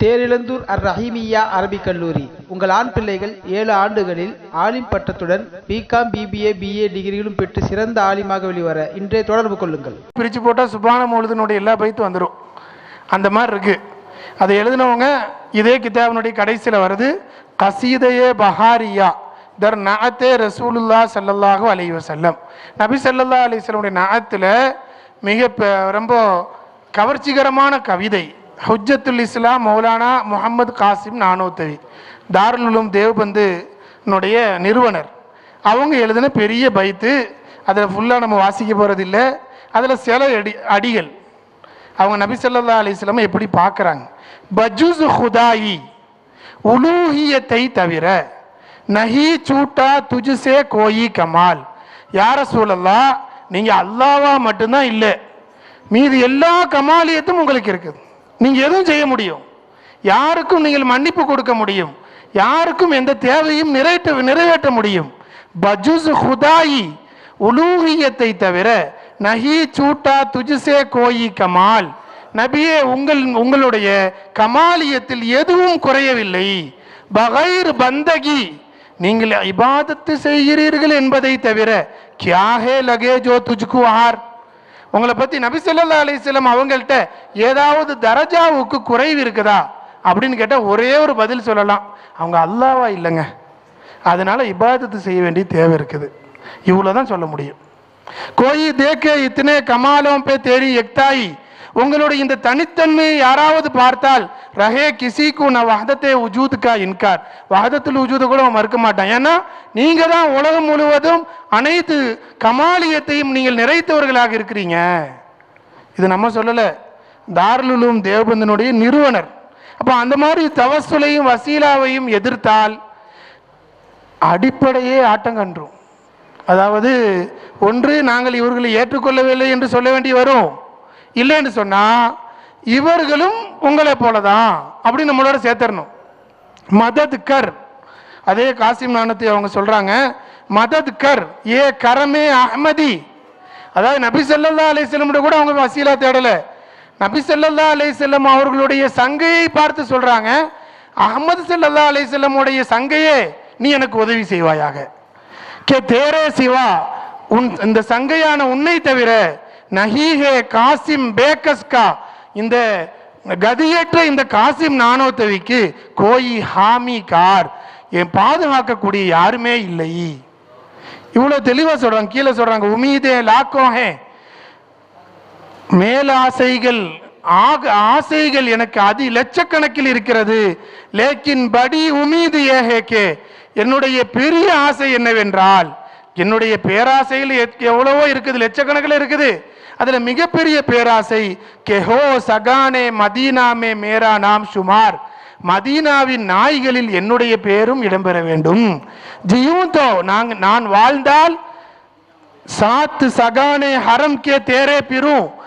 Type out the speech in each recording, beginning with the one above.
தேரிழந்தூர் அர் ரஹீமியா அரபிக் கல்லூரி. உங்கள் ஆண் பிள்ளைகள் ஏழு ஆண்டுகளில் ஆலிம் பட்டத்துடன் பிகாம் பிபிஏ பிஏ டிகிரிகளும் பெற்று சிறந்த ஆலிமாக வெளிவர இன்றைய தொடர்பு கொள்ளுங்கள். பிரித்து போட்டால் சுபான மொழுதுனுடைய எல்லா பைத்தும் வந்துடும் அந்த மாதிரி இருக்கு. அதை எழுதினவங்க இதே கிதாபினுடைய கடைசியில் வருது கசீதையே பஹாரியா தர் நாத்தே ரசூலுல்லா ஸல்லல்லாஹு அலைஹி செல்லம் நபி ஸல்லல்லாஹு அலி வஸல்லமுடைய நாத்தில் மிக ரொம்ப கவர்ச்சிகரமான கவிதை. ஹுஜத்துல் இஸ்லாம் மௌலானா முகமது காசிம் நானூத்தவி தாருலுலும் தேவ்பந்துனுடைய நிறுவனர். அவங்க எழுதின பெரிய பைத்து அதில் ஃபுல்லாக நம்ம வாசிக்க போகிறது இல்லை அதில் சில அடி அடிகள். அவங்க நபி ஸல்லல்லாஹு அலைஹி எப்படி பார்க்குறாங்க? பஜூஸ் ஹுதாயி உலூஹியத்தை தவிர நஹி சூட்டா துஜுசே கோயி கமால். யார சூழல்லா நீங்கள் அல்லாவா மட்டும்தான் இல்லை. மீது எல்லா கமாலியத்தும் உங்களுக்கு இருக்குது. நீங்கள் எதுவும் செய்ய முடியும். யாருக்கும் நீங்கள் மன்னிப்பு கொடுக்க முடியும். யாருக்கும் எந்த தேவையும் நிறைவேற்ற நிறைவேற்ற முடியும். பஜுஸ் ஹுதாயி உலூகியத்தை தவிர நஹி சூட்டா துஜிசே கோயி கமால். நபியே உங்கள் உங்களுடைய கமாலியத்தில் எதுவும் குறையவில்லை. பகைர் பந்தகி நீங்கள் இபாதத்து செய்கிறீர்கள் என்பதை தவிர கியாஹே லகே ஜோ துஜ்கு ஆர். உங்களை பத்தி நபிசல்லா ஸல்லல்லாஹு அவங்கள்ட்ட ஏதாவது தரஜாவுக்கு குறைவு இருக்குதா? அப்படின்னு கேட்டால் ஒரே ஒரு பதில் சொல்லலாம். அவங்க அல்லாவா இல்லைங்க. அதனால இபாதத்து செய்ய வேண்டிய தேவை இருக்குது. இவ்வளவுதான் சொல்ல முடியும். கோயி தேக்கே இத்தனை கமாலும் பே தேரி எக்தாயி. உங்களுடைய இந்த தனித்தன்மையை யாராவது பார்த்தால் ரஹே கிசிக்கு நான் வகதத்தை உஜூதுக்கா இன்கார். வகதத்தில் உஜூது கூட அவன் மறுக்க மாட்டான். ஏன்னா நீங்கள் தான் உலகம் முழுவதும் அனைத்து கமாலியத்தையும் நீங்கள் நிறைத்தவர்களாக இருக்கிறீங்க. இது நம்ம சொல்லலை. தாருலுலும் தேவபந்தனுடைய நிறுவனர். அப்போ அந்த மாதிரி தவசுலையும் வசீலாவையும் எதிர்த்தால் அடிப்படையே ஆட்டங்கன்றும். அதாவது ஒன்று நாங்கள் இவர்களை ஏற்றுக்கொள்ளவில்லை என்று சொல்ல வேண்டி வரும். இல்லைன்னு சொன்னால் இவர்களும் உங்களை போலதான் அப்படின்னு நம்மளோட சேர்த்தரணும். மதத் கர் அதே காசிம் நானத்தை அவங்க சொல்கிறாங்க மதத் கர் ஏ கரமே அஹமதி. அதாவது நபி சொல்லல்லா அலை செல்லம்ட கூட அவங்க வசீலா தேடலை. நபி சொல்லல்லா அலை செல்லம் அவர்களுடைய சங்கையை பார்த்து சொல்கிறாங்க அகமது ஸல்லல்லாஹு அலை செல்லமுடைய சங்கையே நீ எனக்கு உதவி செய்வாயாக. கே தேரே சிவா உன் இந்த சங்கையான உன்னை தவிர நஹீஹே காசிம் பேக்கஸ்கா இந்த கதியற்ற இந்த காசிம் நானோத்தவிக்கு கோயி ஹாமி கார். என் பாதுகாக்கக்கூடிய யாருமே இல்லை. இவ்வளோ தெளிவாக சொல்கிறாங்க கீழே சொல்கிறாங்க உமீதே லாக்கோஹே. மேலாசைகள் ஆக ஆசைகள் எனக்கு அதி லட்சக்கணக்கில் இருக்கிறது. லேக்கின் படி உமீது ஏஹேகே என்னுடைய பெரிய ஆசை என்னவென்றால் என்னுடைய பேராசையில் எத்- எவ்வளவோ இருக்குது லட்சக்கணக்கில் இருக்குது. அதில் மிகப்பெரிய பேராசை கெஹோ சகானே மதீனாமே மேரா நாம் சுமார். மதீனாவின் நாய்களில் என்னுடைய பேரும் இடம்பெற வேண்டும். ஜியூந்தோ நாங்கள் நான் வாழ்ந்தால் சாத்து சகானே ஹரம் கே தேரே பிரும்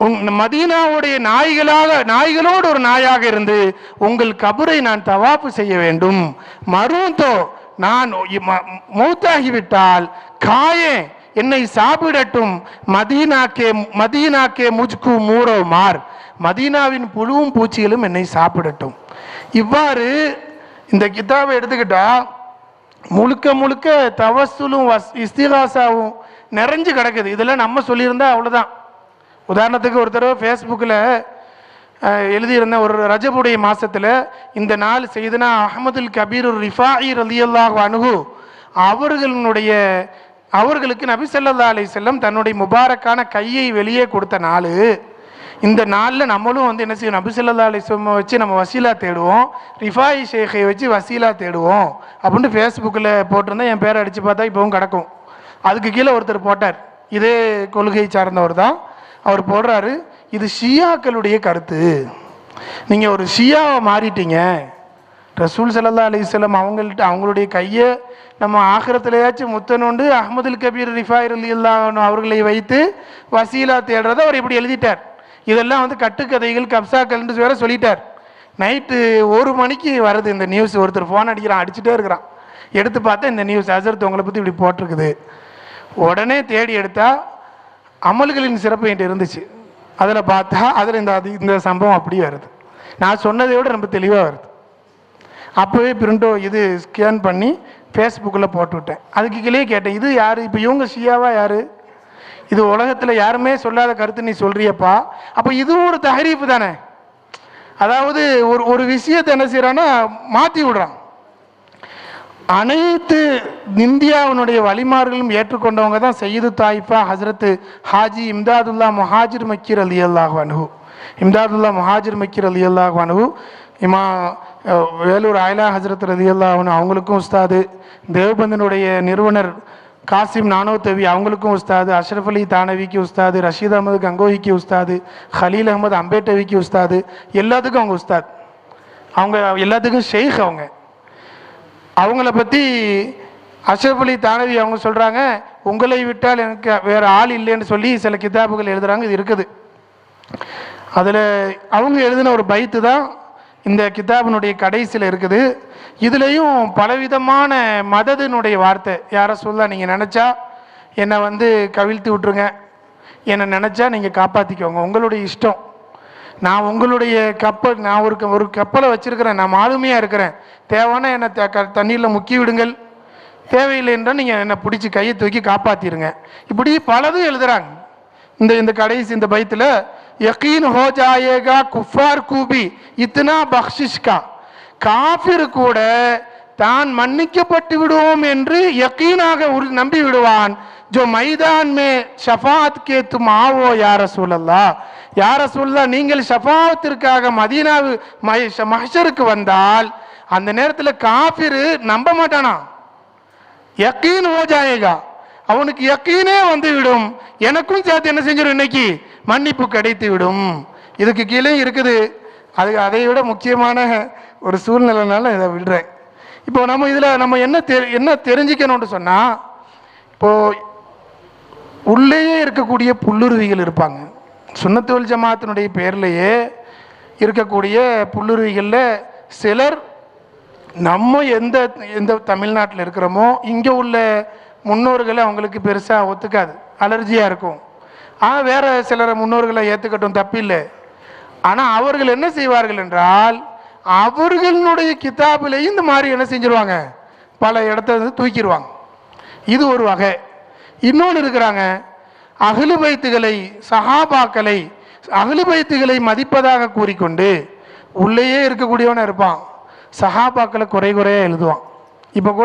மதீனாவுடைய நாய்களாக நாய்களோடு ஒரு நாயாக இருந்து உங்கள் கபரை நான் தவாப்பு செய்ய வேண்டும். மருந்தோ நான் ம- மூத்தாகிவிட்டால் காயே என்னை சாப்பிடட்டும். மதீனாக்கே மதீனாக்கே முஜ்கு மூரோ மார். மதீனாவின் புழுவும் பூச்சிகளும் என்னை சாப்பிடட்டும். இவ்வாறு இந்த கிதாபை எடுத்துக்கிட்டா முழுக்க முழுக்க தவசுலும் வஸ் இஸ்திகாசாவும் நிறைஞ்சு கிடக்குது. இதெல்லாம் நம்ம சொல்லியிருந்தா அவ்வளோதான் உதாரணத்துக்கு ஒரு தடவை ஃபேஸ்புக்கில் எழுதியிருந்த ஒரு ரஜபுடைய மாதத்தில் இந்த நாள் செய்தனா அஹமதுல் கபீர் ரிஃபாயி ரலியல்லாஹ் அனுகு அவர்களுடைய அவர்களுக்கு நபி ஸல்லல்லாஹு அலி செல்லம் தன்னுடைய முபாரக்கான கையை வெளியே கொடுத்த நாள். இந்த நாளில் நம்மளும் வந்து என்ன செய்யும் நபிசல்லா அலிஸ்லமை வச்சு நம்ம வசீலா தேடுவோம். ரிஃபாயி ஷேഖை வச்சு வசீலா தேடுவோம். அப்படின்ட்டு ஃபேஸ்புக்கில் போட்டிருந்தா என் பேரை அடித்து பார்த்தா இப்போவும் கிடக்கும். அதுக்கு கீழே ஒருத்தர் போட்டார். இதே கொள்கை சார்ந்தவர் தான். அவர் போடுறாரு. இது ஷியாக்களுடைய கருத்து. நீங்கள் ஒரு ஷியாவை மாறிட்டீங்க. ரசூல் சல்லா அலைஹி அவங்கள்ட்ட அவங்களுடைய கையை நம்ம ஆகிரத்திலேயாச்சும் முத்தனோண்டு அஹ்மதுல் கபீர் ரிஃபாயர் அலி அவர்களை வைத்து வசீலா தேடுறதை அவர் இப்படி எழுதிட்டார். இதெல்லாம் வந்து கட்டுக்கதைகள் கப்சாக்கள்னு வேற சொல்லிட்டார். நைட்டு ஒரு மணிக்கு வருது இந்த நியூஸ். ஒருத்தர் ஃபோன் அடிக்கிறான் அடிச்சுட்டே இருக்கிறான். எடுத்து பார்த்தா இந்த நியூஸ் அசர்த்து உங்களை பற்றி இப்படி போட்டிருக்குது. உடனே தேடி எடுத்தால் அமல்களின் சிறப்பு என்கிட்ட இருந்துச்சு. அதில் பார்த்தா அதில் இந்த அது இந்த சம்பவம் அப்படியே வருது. நான் சொன்னதை விட ரொம்ப தெளிவாக வருது. அப்போவே பிரிண்டோ இது ஸ்கேன் பண்ணி ஃபேஸ்புக்கில் போட்டு விட்டேன் அதுக்கு கீழே கேட்டேன் இது யார்? இப்போ இவங்க ஷியாவா யார்? இது உலகத்தில் யாருமே சொல்லாத கருத்து நீ சொல்கிறியப்பா அப்போ இதுவும் ஒரு தகரிப்பு தானே? அதாவது ஒரு ஒரு விஷயத்தை என்ன செய்கிறான்னா மாற்றி விடுறான். அனைத்து இந்தியாவினுடைய வழிமார்களும் ஏற்றுக்கொண்டவங்க தான் செய்து தாயிஃபா ஹசரத்து ஹாஜி இம்தாதுல்லா முஹாஜிர் மக்கீர் அலி அல்லாஹ் அனுகு இம்தாதுல்லா முஹாஜிர் மக்கீர் அலி அல்லாஹ் அனுகு இமா வேலூர் ஆயிலா ஹசரத் ரலி அல்லாஹ் அவங்களுக்கும் உஸ்தாது. தேவபந்தனுடைய நிறுவனர் காசிம் நானோத்தவி அவங்களுக்கும் உஸ்தாது. அஷ்ரஃப் அலி தானவிக்கு உஸ்தாது. ரஷீத் அகமது கங்கோஹிக்கு உஸ்தாது. ஹலீல் அகமது அம்பேட்டவிக்கு உஸ்தாது. எல்லாத்துக்கும் அவங்க உஸ்தாத். அவங்க எல்லாத்துக்கும் ஷெய்க் அவங்க. அவங்கள பற்றி அஷ்ரஃப் அலி தானவி அவங்க சொல்கிறாங்க உங்களை விட்டால் எனக்கு வேறு ஆள் இல்லைன்னு சொல்லி சில கிதாபுகள் எழுதுகிறாங்க இது இருக்குது. அதில் அவங்க எழுதின ஒரு பைத்து தான் இந்த கிதாபினுடைய கடைசியில் இருக்குது. இதுலேயும் பலவிதமான மதத்தினுடைய வார்த்தை. யாரை சொல்ல நீங்கள் நினச்சா என்னை வந்து கவிழ்த்து விட்ருங்க என்னை நினச்சா நீங்கள் காப்பாற்றிக்கோங்க உங்களுடைய இஷ்டம். நான் உங்களுடைய கப்பல் நான் ஒரு க- ஒரு கப்பலை வச்சிருக்கிறேன். நான் மாலுமையாக இருக்கிறேன். தேவைன்னா என்னை த க தண்ணீரில் முக்கி விடுங்கள். தேவையில்லை என்றால் நீங்கள் என்னை பிடிச்சி கையை தூக்கி காப்பாற்றிடுங்க இப்படி பலதும் எழுதுகிறாங்க இந்த இந்த கடைசி இந்த பயத்தில் யகீன் ஹோ ஜாயேகா குஃபார் கூபி இத்தனா பக்ஷிஷ்கா. காஃபிர் கூட தான் மன்னிக்கப்பட்டு விடுவோம் என்று யக்கீனாக உறு நம்பி விடுவான். ஜோ மைதான் மே ஷஃபாத் கேத்து மாவோ ஆவோ யார சூழல்லா யார சூழல்லா நீங்கள் ஷஃபாத்திற்காக மதீனாவு மஹ- மஹ்ஷருக்கு வந்தால் அந்த நேரத்தில் காஃபிரு நம்ப மாட்டானா? யக்கீன் ஓ ஜாயேகா அவனுக்கு யக்கீனே வந்து விடும் எனக்கும் சேர்த்து என்ன செஞ்சிடும் இன்னைக்கு? மன்னிப்பு கிடைத்து விடும் இதுக்கு கீழே இருக்குது. அது அதை விட முக்கியமான ஒரு சூழ்நிலைனால இதை விடுறேன். இப்போ நம்ம இதில் நம்ம என்ன தெ என்ன தெரிஞ்சுக்கணும்னு சொன்னால் இப்போது உள்ளேயே இருக்கக்கூடிய புல்லுருவிகள் இருப்பாங்க. சுன்னத்துவல் ஜமாத்தினுடைய பேர்லேயே இருக்கக்கூடிய புல்லுருவிகளில் சிலர் நம்ம எந்த எந்த தமிழ்நாட்டில் இருக்கிறோமோ இங்கே உள்ள முன்னோர்களை அவங்களுக்கு பெருசாக ஒத்துக்காது. அலர்ஜியாக இருக்கும். ஆனால் வேறு சிலரை முன்னோர்களை ஏற்றுக்கட்டும் தப்பில்லை. ஆனால் அவர்கள் என்ன செய்வார்கள் என்றால் அவர்களுடைய கிதாபிலையும் இந்த மாதிரி என்ன செஞ்சிருவாங்க? பல இடத்த வந்து தூக்கிடுவாங்க இது ஒரு வகை. இன்னொன்று இருக்கிறாங்க. அகிலுபைத்துகளை சஹாபாக்களை அகலு மதிப்பதாக கூறிக்கொண்டு உள்ளேயே இருக்கக்கூடியவன இருப்பான். சஹாபாக்களை குறை குறையாக எழுதுவான். இப்போ கூட